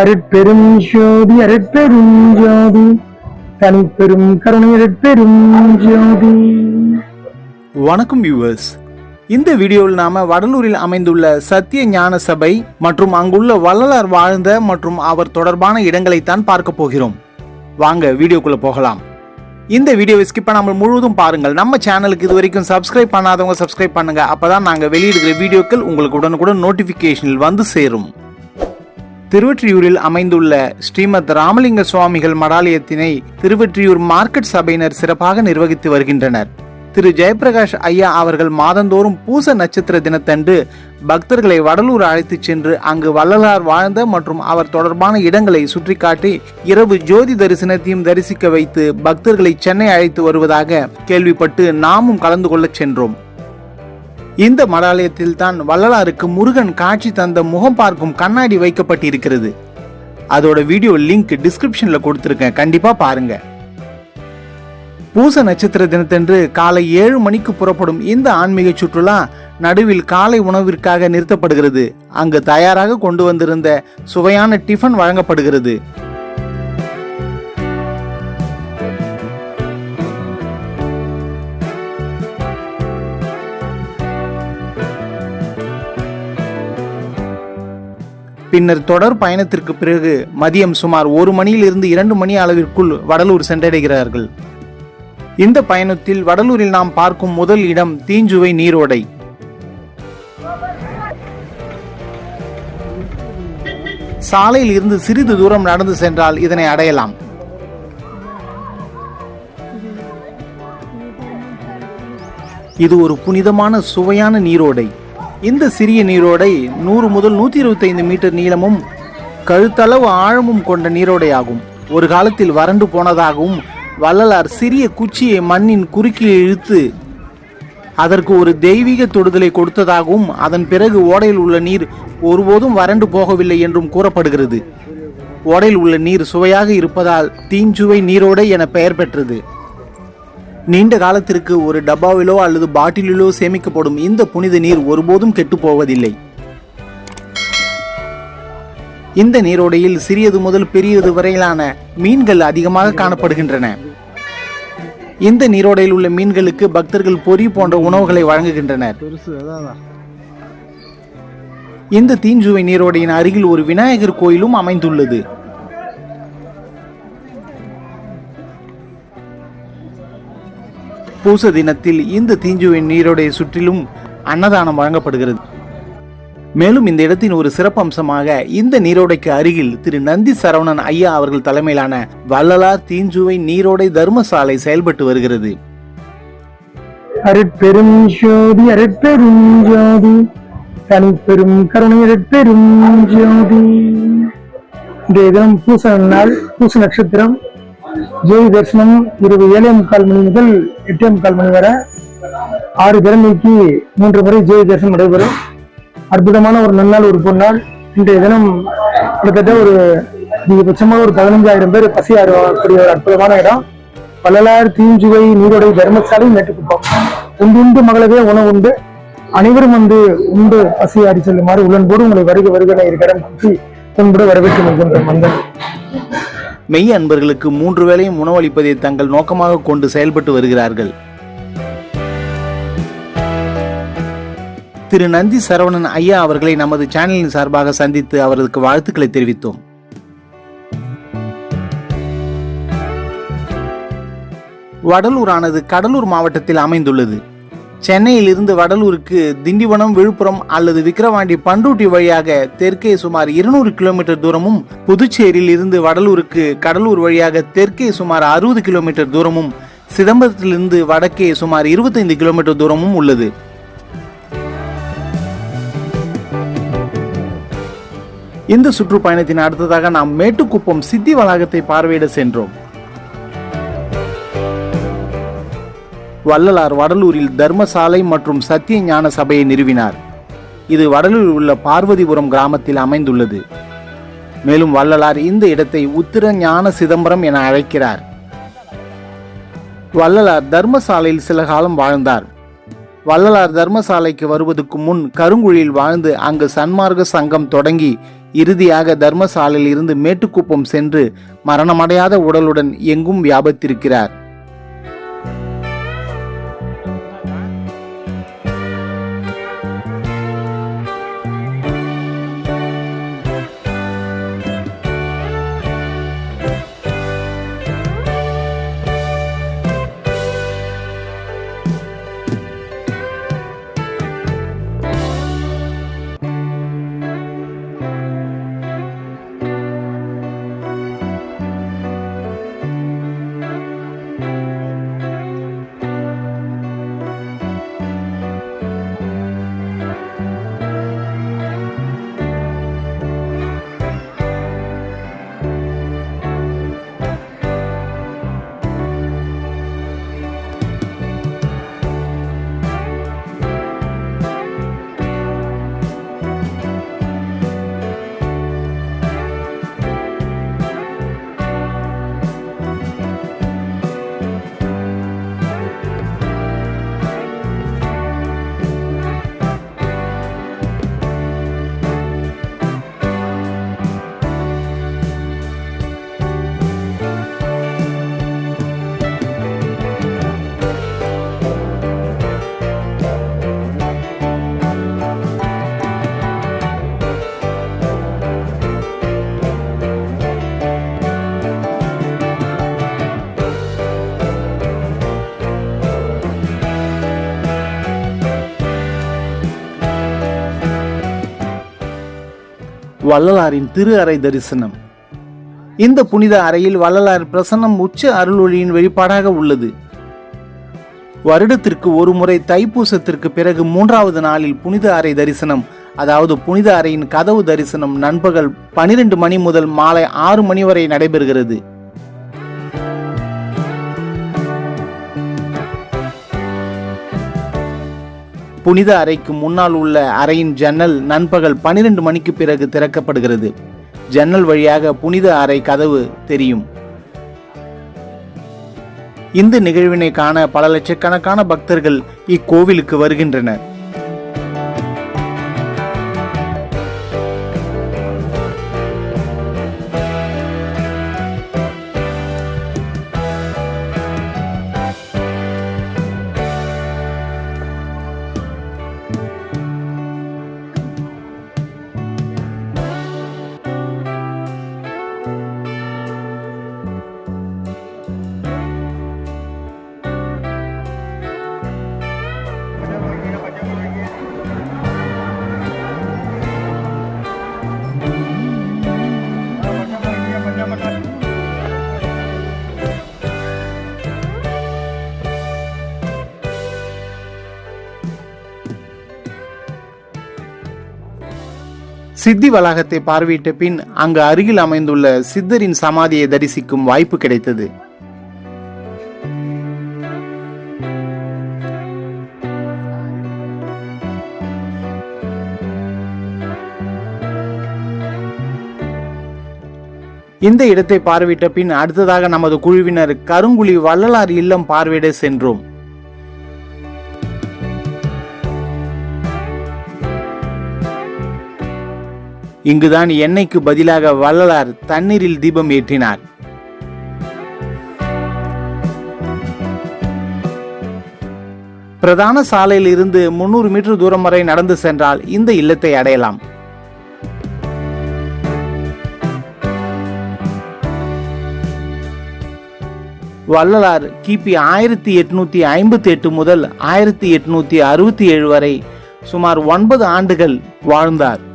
அருட்பெரும் ஜோதி அருட்பெரும் ஜோதி. தனிப்பெரும் கருணை அருட்பெரும் ஜோதி. வணக்கம் வியூவர்ஸ் இந்த வீடியோவில் நாம வடலூரில் அமைந்துள்ள சத்திய ஞான சபை மற்றும் அங்குள்ள வள்ளலார் வாழ்ந்த மற்றும் அவர் தொடர்பான இடங்களைத்தான் பார்க்க போகிறோம். வாங்க வீடியோக்குள்ள போகலாம். இந்த வீடியோவை ஸ்கிப் பண்ணாமல் முழுவதும் பாருங்கள். நம்ம சேனலுக்கு இது வரைக்கும் சப்ஸ்கிரைப் பண்ணாதவங்க சப்ஸ்கிரைப் பண்ணுங்க. அப்பதான் நாங்கள் வெளியிடுகிற வீடியோக்கள் உங்களுக்கு உடனுக்குடன் நோட்டிபிகேஷனில் வந்து சேரும். திருவற்றியூரில் அமைந்துள்ள ஸ்ரீமத் ராமலிங்க சுவாமிகள் மடாலயத்தினை திருவற்றியூர் மார்க்கெட் சபையினர் சிறப்பாக நிர்வகித்து வருகின்றனர். திரு. ஜெயபிரகாஷ் ஐயா அவர்கள் மாதந்தோறும் பூச நட்சத்திர தினத்தன்று பக்தர்களை வடலூர் அழைத்துச் சென்று அங்கு வள்ளலார் வாழ்ந்த மற்றும் அவர் தொடர்பான இடங்களை சுற்றிக்காட்டி இரவு ஜோதி தரிசனத்தையும் தரிசிக்க வைத்து பக்தர்களை சென்னை அழைத்து வருவதாக கேள்விப்பட்டு நாமும் கலந்து கொள்ளச் சென்றோம். இந்த மடாலயத்தில் தான் வள்ளலாருக்கு முருகன் காட்சி தந்த முகம் பார்க்கும் கண்ணாடி வைக்கப்பட்டிருக்கிறது. அதோட வீடியோ லிங்க் டிஸ்கிரிப்ஷன்ல கொடுத்துருக்கேன். கண்டிப்பா பாருங்க. பூச நட்சத்திர தினத்தன்று காலை ஏழு மணிக்கு புறப்படும் இந்த ஆன்மீக சுற்றுலா நடுவில் காலை உணவிற்காக நிறுத்தப்படுகிறது. அங்கு தயாராக கொண்டு வந்திருந்த சுவையான டிஃபன் வழங்கப்படுகிறது. பின்னர் தொடர் பயணத்திற்கு பிறகு மதியம் சுமார் ஒரு மணியிலிருந்து இரண்டு மணி அளவிற்குள் வடலூர் சென்றடைகிறார்கள். இந்த பயணத்தில் வடலூரில் நாம் பார்க்கும் முதல் இடம் தீஞ்சுவை நீரோடை. சாலையில் இருந்து சிறிது தூரம் நடந்து சென்றால் இதனை அடையலாம். இது ஒரு புனிதமான சுவையான நீரோடை. இந்த சிறிய நீரோடை நூறு முதல் நூற்றி இருபத்தைந்து மீட்டர் நீளமும் கழுத்தளவு ஆழமும் கொண்ட நீரோடையாகும். ஒரு காலத்தில் வறண்டு போனதாகவும் வள்ளலார் சிறிய குச்சியை மண்ணின் குறுக்கில் இழுத்து அதற்கு ஒரு தெய்வீக தொடுதலை கொடுத்ததாகவும் அதன் பிறகு ஓடையில் உள்ள நீர் ஒருபோதும் வறண்டு போகவில்லை என்றும் கூறப்படுகிறது. ஓடையில் உள்ள நீர் சுவையாக இருப்பதால் தீஞ்சுவை நீரோடை என பெயர் பெற்றது. நீண்ட காலத்திற்கு ஒரு டப்பாவிலோ அல்லது பாட்டிலிலோ சேமிக்கப்படும் இந்த புனித நீர் ஒருபோதும் கெட்டுப்போவதில்லை இந்த நீரோடையில் சிறியது முதல் பெரியது வரையிலான மீன்கள் அதிகமாக காணப்படுகின்றன. இந்த நீரோடையில் உள்ள மீன்களுக்கு பக்தர்கள் பொரி போன்ற உணவுகளை வழங்குகின்றனர். இந்த தீஞ்சுவை நீரோடையின் அருகில் ஒரு விநாயகர் கோயிலும் அமைந்துள்ளது. பூச தினத்தில் இந்த தீஞ்சுவை நீரோடைய சுற்றிலும் அன்னதானம் வழங்கப்படுகிறது. மேலும் இந்த இடத்தின் ஒரு சிறப்பம்சமாக இந்த நீரோடைக்கு அருகில் திரு நந்தி சரவணன் ஐயா அவர்கள் தலைமையிலான வள்ளலார் தீஞ்சுவை நீரோடை தர்மசாலை செயல்பட்டு வருகிறது. அருட்பெரும் ஜோதி அருட்பெரும் ஜோதி. தனிப்பெரும் கருணை அருட்பெரும் ஜோதி. இன்றைய தினம் பூச நாள் பூச நட்சத்திரம் ஜெய் தரிசனம் இரவு ஏழே முக்கால் மணி முதல் எட்டே முக்கால் மணி வரை ஆறு திறமைக்கு மூன்று முறை ஜெய் தரிசனம் நடைபெறும். அற்புதமான ஒரு நன்னாள் ஒரு பொன்னாள். இன்றைய தினம் கிட்டத்தட்ட ஒரு அதிகபட்சமாக ஒரு பதினஞ்சாயிரம் பேர் பசி ஆறக்கூடிய ஒரு அற்புதமான இடம். வள்ளலார் தீஞ்சுவை நீரோடை தர்மசாலை மேட்டுக்குப்பம் உண்டுண்டு மகளவே உணவு உண்டு. அனைவரும் வந்து உண்டு பசி ஆடி செல்லுமாறு உடன்போடு உங்களை வருக வருகனை இருக்கிற குத்தி உன்போடு வரவேற்று நிற்கின்ற மந்தன் மெய் அன்பர்களுக்கு மூன்று வேளையும் உணவளிப்பதை தங்கள் நோக்கமாக கொண்டு செயல்பட்டு வருகிறார்கள். திரு நந்தி சரவணன் ஐயா அவர்களை நமது சேனலின் சார்பாக சந்தித்து அவருக்கு வாழ்த்துக்களை தெரிவித்தோம். வடலூரானது கடலூர் மாவட்டத்தில் அமைந்துள்ளது. சென்னையில் இருந்து வடலூருக்கு திண்டிவனம் விழுப்புரம் அல்லது விக்கிரவாண்டி பண்ருட்டி வழியாக தெற்கே சுமார் இருநூறு கிலோமீட்டர் தூரமும் புதுச்சேரியில் இருந்து வடலூருக்கு கடலூர் வழியாக தெற்கே சுமார் அறுபது கிலோமீட்டர் தூரமும் சிதம்பரத்திலிருந்து வடக்கே சுமார் இருபத்தைந்து கிலோமீட்டர் தூரமும் உள்ளது. இந்த சுற்றுப்பயணத்தின் அடுத்ததாக நாம் மேட்டுக்குப்பம் சித்தி வளாகத்தை பார்வையிட சென்றோம். வள்ளலார் வடலூரில் தர்மசாலை மற்றும் சத்திய ஞான சபையை நிறுவினார். இது வடலூரில் உள்ள பார்வதிபுரம் கிராமத்தில் அமைந்துள்ளது. மேலும் வள்ளலார் இந்த இடத்தை உத்திர ஞான சிதம்பரம் என அழைக்கிறார். வள்ளலார் தர்மசாலையில் சில காலம் வாழ்ந்தார். வள்ளலார் தர்மசாலைக்கு வருவதற்கு முன் கருங்குழியில் வாழ்ந்து அங்கு சன்மார்க்க சங்கம் தொடங்கி இறுதியாக தர்மசாலையில் இருந்து மேட்டுக்குப்பம் சென்று மரணமடையாத உடலுடன் எங்கும் வியாபித்திருக்கிறார். வள்ளலாரின் திரு அறை தரிசனம். இந்த புனித அறையில் வள்ளலார் பிரசன்னம் உச்ச அருளொளியின் வெளிப்பாடாக உள்ளது. வருடத்திற்கு ஒரு முறை தைப்பூசத்திற்கு பிறகு மூன்றாவது நாளில் புனித அறை தரிசனம் அதாவது புனித அறையின் கதவு தரிசனம் நண்பகல் பனிரெண்டு மணி முதல் மாலை ஆறு மணி வரை நடைபெறுகிறது. புனித அறைக்கு முன்னால் உள்ள அறையின் ஜன்னல் நண்பகல் பனிரெண்டு மணிக்கு பிறகு திறக்கப்படுகிறது. ஜன்னல் வழியாக புனித அறை கதவு தெரியும். இந்த நிகழ்வினை காண பல லட்சக்கணக்கான பக்தர்கள் இக்கோவிலுக்கு வருகின்றனர். சித்தி வளாகத்தை பார்வையிட்ட பின் அங்கு அருகில் அமைந்துள்ள சித்தரின் சமாதியை தரிசிக்கும் வாய்ப்பு கிடைத்தது. இந்த இடத்தை பார்வையிட்ட பின் அடுத்ததாக நமது குழுவினர் கருங்குழி வள்ளலார் இல்லம் பார்வையிட சென்றோம். இங்குதான் எண்ணெய்க்கு பதிலாக வள்ளலார் தண்ணீரில் தீபம் ஏற்றினார். பிரதான சாலையில் இருந்து முன்னூறு மீட்டர் தூரம் வரை நடந்து சென்றால் இந்த இல்லத்தை அடையலாம். வள்ளலார் கிபி ஆயிரத்தி எட்நூத்தி ஐம்பத்தி எட்டு முதல் ஆயிரத்தி எட்நூத்தி அறுபத்தி ஏழு வரை சுமார் ஒன்பது ஆண்டுகள் வாழ்ந்தார்.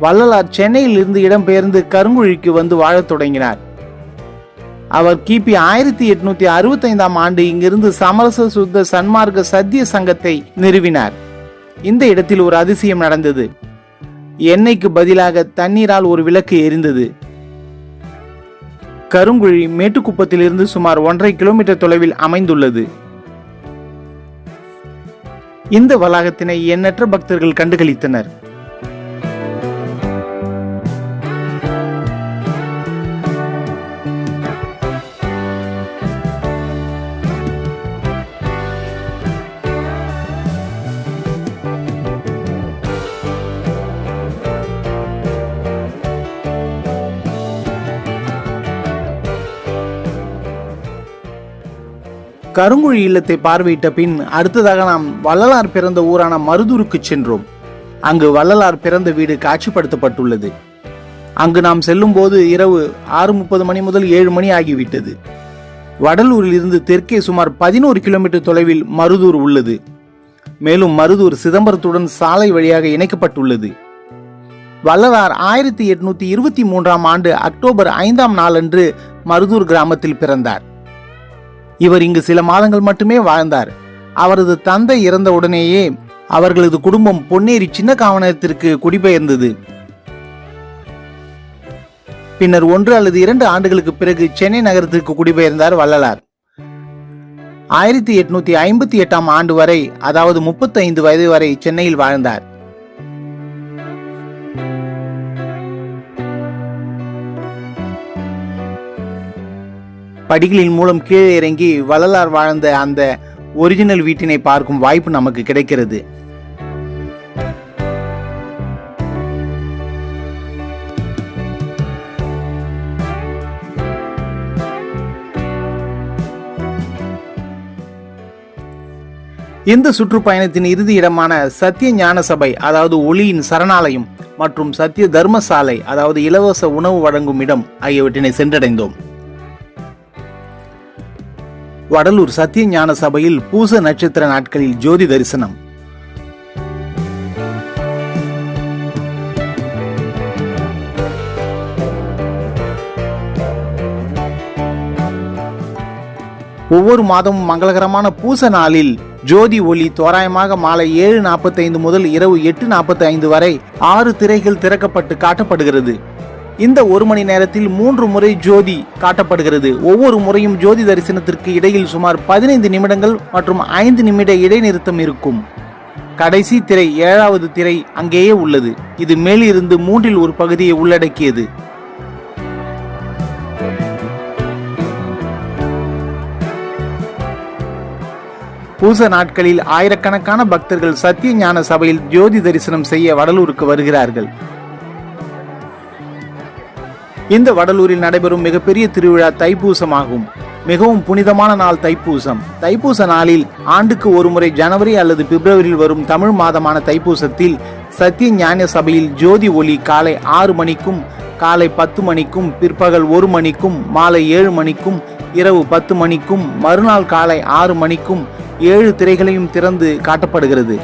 வள்ளலார் சென்னையில் இருந்து இடம்பெயர்ந்து கருங்குழிக்கு வந்து வாழத் தொடங்கினார். அவர் கிபி ஆயிரத்தி எட்நூத்தி அறுபத்தி ஐந்தாம் ஆண்டு இங்கிருந்து சமரச சுத்த சன்மார்க்க சத்திய சங்கத்தை நிறுவினார். இந்த இடத்தில் ஒரு அதிசயம் நடந்தது. எண்ணெய்க்கு பதிலாக தண்ணீரால் ஒரு விளக்கு எரிந்தது. கருங்குழி மேட்டுக்குப்பத்திலிருந்து சுமார் ஒன்றரை கிலோமீட்டர் தொலைவில் அமைந்துள்ளது. இந்த வளாகத்தினை எண்ணற்ற பக்தர்கள் கண்டுகளித்தனர். கருங்குழி இல்லத்தை பார்வையிட்ட பின் அடுத்ததாக நாம் வள்ளலார் பிறந்த ஊரான மருதூருக்கு சென்றோம். அங்கு வள்ளலார் பிறந்த வீடு காட்சிப்படுத்தப்பட்டுள்ளது. அங்கு நாம் செல்லும்போது இரவு ஆறு முப்பது மணி முதல் ஏழு மணி ஆகிவிட்டது. வடலூரில் இருந்து தெற்கே சுமார் பதினோரு கிலோமீட்டர் தொலைவில் மருதூர் உள்ளது. மேலும் மருதூர் சிதம்பரத்துடன் சாலை வழியாக இணைக்கப்பட்டுள்ளது. வள்ளலார் ஆயிரத்தி எட்நூத்தி இருபத்தி மூன்றாம் ஆண்டு அக்டோபர் ஐந்தாம் நாளன்று மருதூர் கிராமத்தில் பிறந்தார். இவர் இங்கு சில மாதங்கள் மட்டுமே வாழ்ந்தார். அவரது தந்தை இறந்த உடனேயே அவர்களது குடும்பம் பொன்னேரி சின்ன காவனத்திற்கு குடிபெயர்ந்தது. பின்னர் ஒன்று அல்லது இரண்டு ஆண்டுகளுக்கு பிறகு சென்னை நகரத்திற்கு குடிபெயர்ந்தார் வள்ளலார். ஆயிரத்தி எட்நூத்தி ஐம்பத்தி எட்டாம் ஆண்டு வரை அதாவது முப்பத்தைந்து வயது வரை சென்னையில் வாழ்ந்தார். படிகளின் மூலம் கீழே இறங்கி வள்ளலார் வாழ்ந்த அந்த ஒரிஜினல் வீட்டினை பார்க்கும் வாய்ப்பு நமக்கு கிடைக்கிறது. இந்த சுற்றுப்பயணத்தின் இறுதி இடமான சத்திய ஞான சபை அதாவது ஒளியின் சரணாலயம் மற்றும் சத்திய தர்மசாலை அதாவது இலவச உணவு வழங்கும் இடம் ஆகியவற்றினை சென்றடைந்தோம். வடலூர் சத்திய ஞான சபையில் பூச நட்சத்திர நாட்களில் ஜோதி தரிசனம். ஒவ்வொரு மாதமும் மங்களகரமான பூச நாளில் ஜோதி ஒளி தோராயமாக மாலை ஏழு நாற்பத்தைந்து முதல் இரவு எட்டு நாற்பத்தி ஐந்து வரை ஆறு திரைகள் திறக்கப்பட்டு காட்டப்படுகிறது. இந்த ஒரு மணி நேரத்தில் மூன்று முறை ஜோதி காட்டப்படுகிறது. ஒவ்வொரு முறையும் ஜோதி தரிசனத்திற்கு இடையில் சுமார் பதினைந்து நிமிடங்கள் மற்றும் ஐந்து நிமிட இடைநிறுத்தம் இருக்கும். கடைசி திரை ஏழாவது திரை அங்கேயே உள்ளது. இது மேலிருந்து மூன்றில் ஒரு பகுதியை உள்ளடக்கியது. பூச நாட்களில் ஆயிரக்கணக்கான பக்தர்கள் சத்திய ஞான சபையில் ஜோதி தரிசனம் செய்ய வடலூருக்கு வருகிறார்கள். இந்த வடலூரில் நடைபெறும் மிகப்பெரிய திருவிழா தைப்பூசமாகும். மிகவும் புனிதமான நாள் தைப்பூசம். தைப்பூச நாளில் ஆண்டுக்கு ஒருமுறை ஜனவரி அல்லது பிப்ரவரியில் வரும் தமிழ் மாதமான தைப்பூசத்தில் சத்திய ஞான சபையில் ஜோதி ஒளி காலை ஆறு மணிக்கும் காலை பத்து மணிக்கும் பிற்பகல் ஒரு மணிக்கும் மாலை ஏழு மணிக்கும் இரவு பத்து மணிக்கும் மறுநாள் காலை ஆறு மணிக்கும் ஏழு திரைகளையும் திறந்து காட்டப்படுகிறது.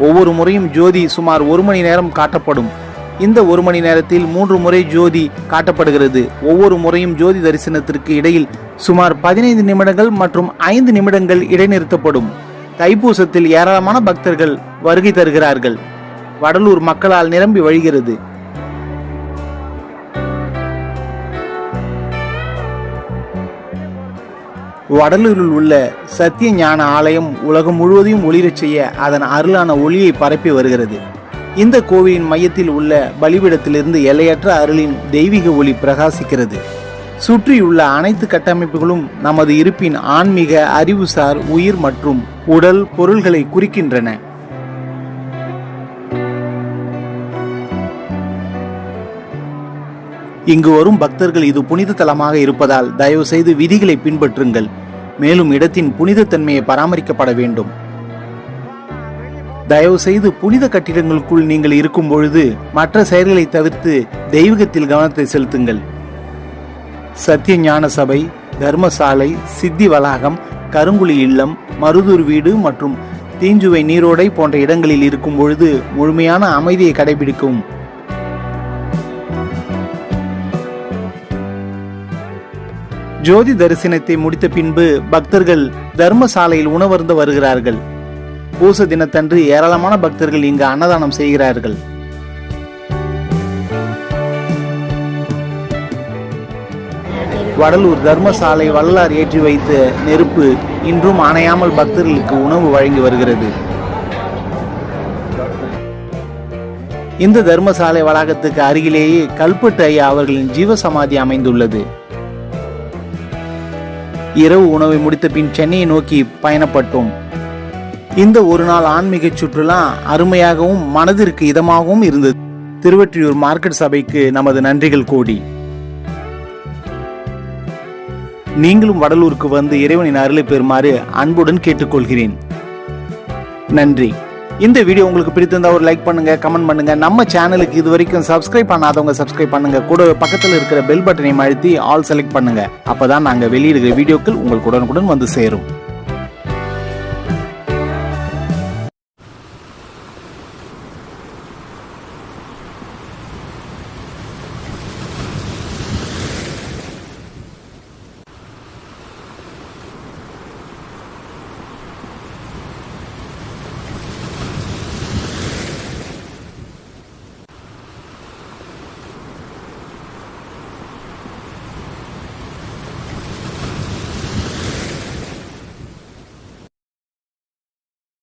ஒவ்வொரு முறையும் ஜோதி சுமார் ஒரு மணி நேரம் காட்டப்படும். இந்த ஒரு மணி நேரத்தில் மூன்று முறை ஜோதி காட்டப்படுகிறது. ஒவ்வொரு முறையும் ஜோதி தரிசனத்திற்கு இடையில் சுமார் பதினைந்து நிமிடங்கள் மற்றும் ஐந்து நிமிடங்கள் இடைநிறுத்தப்படும். தைப்பூசத்தில் ஏராளமான பக்தர்கள் வருகை தருகிறார்கள். வடலூர் மக்களால் நிரம்பி வழிகிறது. வடலூரில் உள்ள சத்திய ஞான ஆலயம் உலகம் முழுவதையும் ஒளிரச் செய்ய அதன் அருளான ஒளியை பரப்பி வருகிறது. இந்த கோவிலின் மையத்தில் உள்ள பலிபிடத்திலிருந்து எல்லையற்ற அருளின் தெய்வீக ஒளி பிரகாசிக்கிறது. சுற்றியுள்ள அனைத்து கட்டமைப்புகளும் நமது இருப்பின் ஆன்மீக அறிவுசார் உயிர் மற்றும் உடல் பொருள்களை குறிக்கின்றன. இங்கு வரும் பக்தர்கள் இது புனித தலமாக இருப்பதால் தயவு செய்து விதிகளை பின்பற்றுங்கள். மேலும் இடத்தின் புனிதத்தன்மையை பராமரிக்கப்பட வேண்டும். தயவு செய்து புனித கட்டிடங்களுக்குள் நீங்கள் இருக்கும் பொழுது மற்ற செயல்களை தவிர்த்து தெய்வீகத்தில் கவனத்தை செலுத்துங்கள். சத்திய ஞான சபை தர்மசாலை சித்தி வளாகம் கருங்குழி இல்லம் மருதூர் வீடு மற்றும் தீஞ்சுவை நீரோடை போன்ற இடங்களில் இருக்கும் பொழுது முழுமையான அமைதியை கடைபிடிக்கும் ஜோதி தரிசனத்தை முடித்த பின்பு பக்தர்கள் தர்மசாலையில் உணவருந்து வருகிறார்கள். பூச தினத்தன்று ஏராளமான பக்தர்கள் இங்கு அன்னதானம் செய்கிறார்கள். வடலூர் தர்மசாலை வள்ளலார் ஏற்றி வைத்த நெருப்பு இன்றும் அணையாமல் பக்தர்களுக்கு உணவு வழங்கி வருகிறது. இந்த தர்மசாலை வளாகத்துக்கு அருகிலேயே கல்பட்டு ஐயா அவர்களின் ஜீவசமாதி அமைந்துள்ளது. இரவு உணவை முடித்த பின் சென்னையை நோக்கி பயணப்பட்டோம். இந்த ஒரு நாள் ஆன்மீக சுற்றுலா அருமையாகவும் மனதிற்கு இதமாகவும் இருந்தது. திருவற்றியூர் மார்க்கெட் சபைக்கு நமது நன்றிகள் கோடி. நீங்களும் வடலூருக்கு வந்து இறைவனின் அருளை பெறுமாறு அன்புடன் கேட்டுக்கொள்கிறேன். நன்றி. இந்த வீடியோ உங்களுக்கு பிடித்திருந்தா ஒரு லைக் பண்ணுங்க கமெண்ட் பண்ணுங்க. நம்ம சேனலுக்கு இது வரைக்கும் சப்ஸ்கிரைப் பண்ணாதவங்க சப்ஸ்கிரைப் பண்ணுங்க. கூட பக்கத்தில் இருக்கிற பெல் பட்டனையும் அழுத்தி ஆல் செலக்ட் பண்ணுங்க. அப்பதான் நாங்கள் வெளியிடுகிற வீடியோக்கள் உங்களுக்கு உடனுக்குடன் வந்து சேரும்.